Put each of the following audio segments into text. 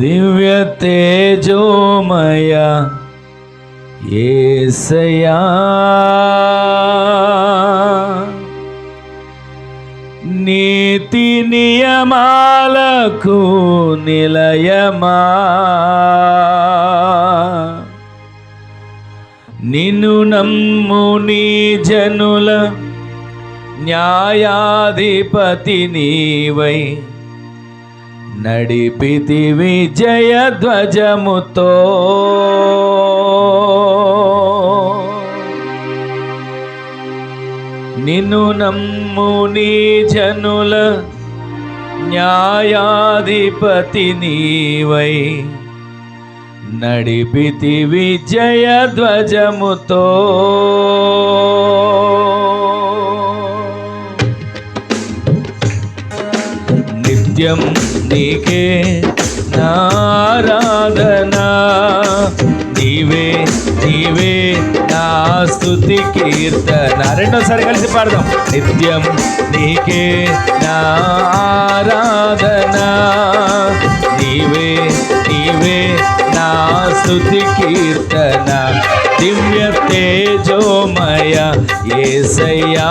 దివ్య తేజోమయ ఏసయా నీతి నియమాలకు నిలయమా? నిన్ను నమ్ము నీ జనుల న్యాయాధిపతి నీవై. నడిపితి విజయ ధ్వజముతో. నిన్ను నమ్ము నీ జనుల న్యాయాధిపతి నీవై. నడిపితి విజయ ధ్వజముతో. నిత్యం నీకే నారాధనా. నీవే నీవే నా స్థుతి కీర్తన. రెండోసారి కలిసి పాడదాం. నిత్యం నీకే నారాధనా. నీవే నీవే నా స్థుతి కీర్తన. దివ్య తేజోమయ ఏసయ్యా.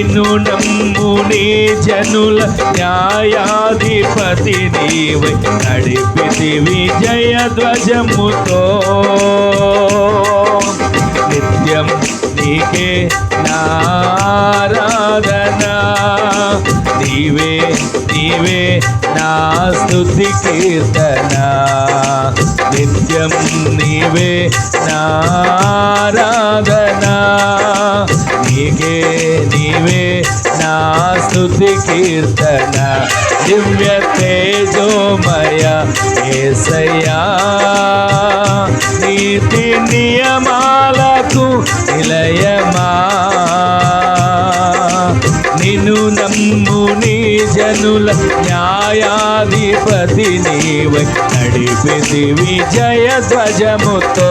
నిన్ను నమ్ము నీ జనుల న్యాయాధిపతి నీవై. నడిపితి విజయ ధ్వజముతో. నిత్యం నీకే నారాధనా. నీవే నీవే నా స్థుతి కీర్తన. నిత్యం నీవే నా స్తుతి కీర్తన దివ్య తేజోమయ ఏసయ్యా నీతి నియమాలకు నిలయమా నిన్ను నమ్ము నీ జనుల న్యాయాధిపతి నీవై నడిపితి విజయ ధ్వజముతో